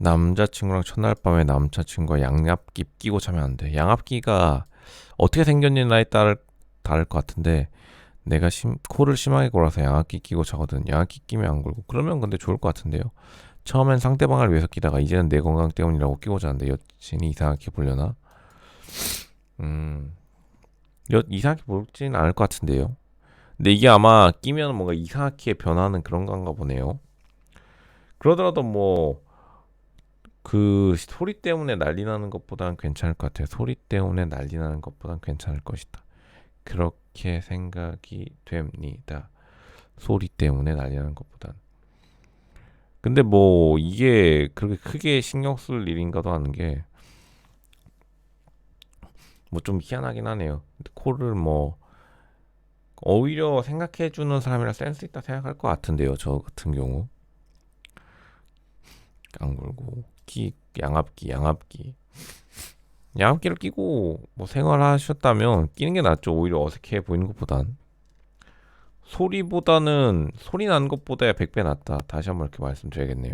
남자친구랑 첫날 밤에 남자친구가 양압기 끼고 자면 안 돼. 양압기가 어떻게 생겼느냐에 따라 다를 것 같은데 내가 심, 코를 심하게 골아서 양압기 끼고 자거든. 양압기 끼면 안 굴고 그러면 근데 좋을 것 같은데요. 처음엔 상대방을 위해서 끼다가 이제는 내 건강 때문이라고 끼고 자는데 여친이 이상하게 보려나? 음, 여, 이상하게 보진 않을 것 같은데요. 근데 이게 아마 끼면 뭔가 이상하게 변하는 그런 건가 보네요. 그러더라도 뭐 그 소리 때문에 난리 나는 것보다는 괜찮을 것 같아요. 소리 때문에 난리 나는 것보다는 괜찮을 것이다. 그렇게 생각이 됩니다. 소리 때문에 난리 나는 것보단. 근데 뭐 이게 그렇게 크게 신경 쓸 일인가도 하는 게 뭐 좀 희한하긴 하네요. 코를 뭐 오히려 생각해 주는 사람이라 센스 있다 생각할 것 같은데요. 저 같은 경우. 안 굴고 기 양압기 양압기. 양압기를 끼고 뭐 생활하셨다면 끼는 게 낫죠. 오히려 어색해 보이는 것보단. 소리보다는 소리 나는 것보다 100배 낫다. 다시 한번 이렇게 말씀드려야겠네요